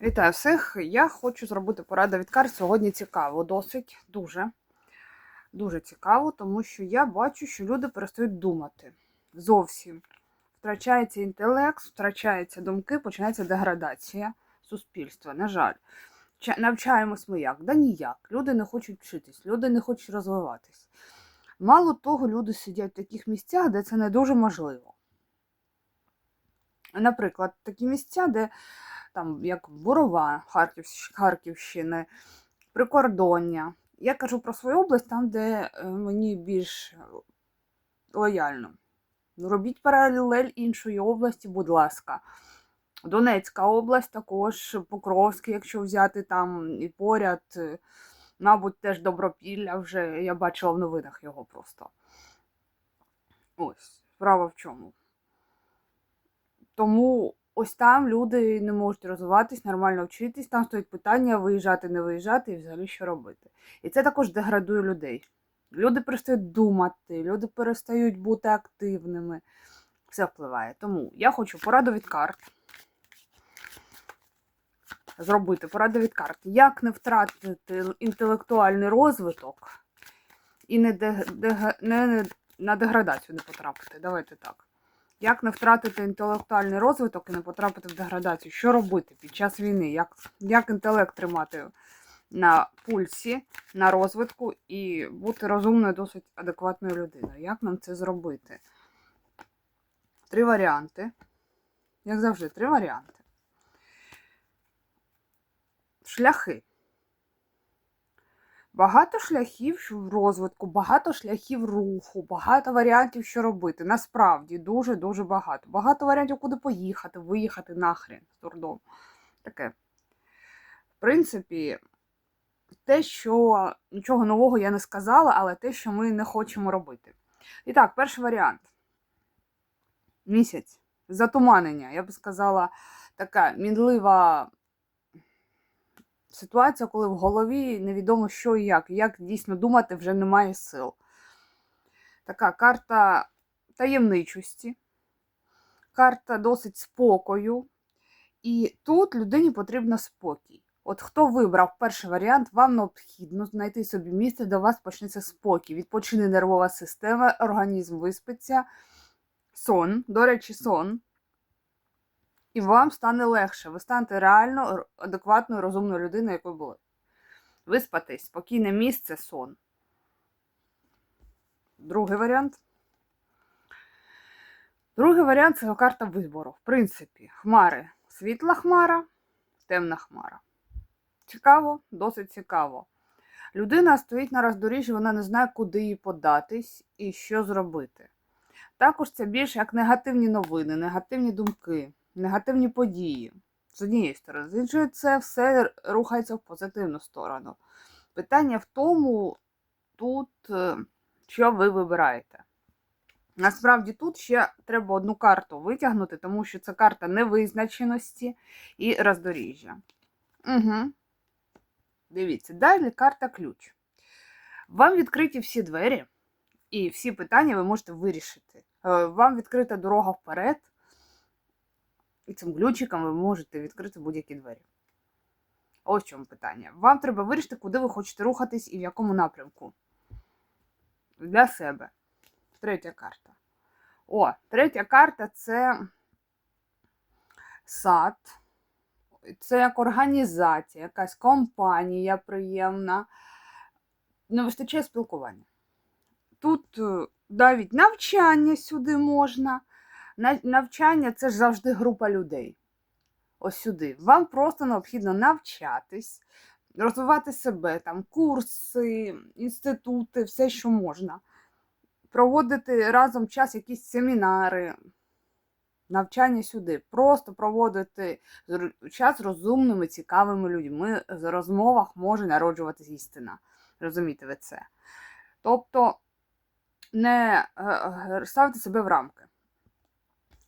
Вітаю всіх! Я хочу зробити пораду від карт. Сьогодні цікаво, досить дуже. Дуже цікаво, тому що я бачу, що люди перестають думати. Зовсім. Втрачається інтелект, втрачаються думки, починається деградація суспільства. На жаль. Ча- Навчаємось ми як? Да ніяк. Люди не хочуть вчитись, люди не хочуть розвиватись. Мало того, люди сидять в таких місцях, де це не дуже можливо. Наприклад, такі місця, де там як Бурова Харківщ- Харківщини, прикордоння. Я кажу про свою область, там, де е, мені більш лояльно. Робіть паралель іншої області, будь ласка. Донецька область також, Покровський, якщо взяти там і поряд, е, мабуть, теж Добропілля вже я бачила в новинах його просто. Ось, справа в чому. Тому ось там люди не можуть розвиватись, нормально вчитись, там стоїть питання виїжджати, не виїжджати і взагалі що робити. І це також деградує людей. Люди перестають думати, люди перестають бути активними. Все впливає. Тому я хочу пораду від карт. Зробити пораду від карт. Як не втратити інтелектуальний розвиток і не, дег- не на деградацію не потрапити. Давайте так. Як не втратити інтелектуальний розвиток і не потрапити в деградацію? Що робити під час війни? Як, як інтелект тримати на пульсі, на розвитку і бути розумною, досить адекватною людиною? Як нам це зробити? Три варіанти. Як завжди, три варіанти. Шляхи. Багато шляхів в розвитку, багато шляхів руху, багато варіантів, що робити. Насправді дуже-дуже багато. Багато варіантів, куди поїхати, виїхати нахрен з дурдом. Таке. В принципі, те, що нічого нового я не сказала, але те, що ми не хочемо робити. І так, перший варіант. Місяць. Затуманення. Я б сказала, така мінлива ситуація, коли в голові невідомо що і як. Як дійсно думати вже немає сил. Така карта таємничості, карта досить спокою. І тут людині потрібен спокій. От хто вибрав перший варіант, вам необхідно знайти собі місце, де у вас почнеться спокій. Відпочине нервова система, організм виспиться, сон, до речі, сон. І вам стане легше. Ви станете реально адекватною, розумною людиною, якою були. Виспатись, спокійне місце, сон. Другий варіант. Другий варіант це карта вибору. В принципі, хмари. Світла хмара, темна хмара. Цікаво, досить цікаво. Людина стоїть на роздоріжжі, вона не знає, куди їй податись і що зробити. Також це більше як негативні новини, негативні думки, негативні події. З однієї сторони, з іншої, це все рухається в позитивну сторону. Питання в тому, тут, е, що ви вибираєте. Насправді тут ще треба одну карту витягнути, тому що це карта невизначеності і роздоріжжя. Угу. Дивіться, далі карта ключ. Вам відкриті всі двері, і всі питання ви можете вирішити. Е, Вам відкрита дорога вперед, і цим ключиком ви можете відкрити будь-які двері. Ось в чому питання. Вам треба вирішити, куди ви хочете рухатись і в якому напрямку. Для себе. Третя карта. О, третя карта це сад. Це як організація, якась компанія приємна. Не вистачає спілкування. Тут е, навіть навчання сюди можна. На- Навчання це ж завжди група людей. Ось сюди. Вам просто необхідно навчатись, розвивати себе, там курси, інститути, все, що можна. Проводити разом час, якісь семінари, навчання сюди. Просто проводити час з розумними, цікавими людьми. В розмовах може народжуватись істина. Розумієте ви це? Тобто не е, ставте себе в рамки.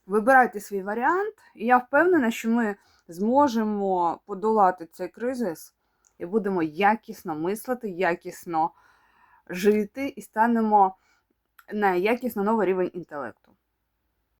Вибирайте свій варіант, і я впевнена, що ми зможемо подолати цей кризис і будемо якісно мислити, якісно жити і станемо на якісно новий рівень інтелекту.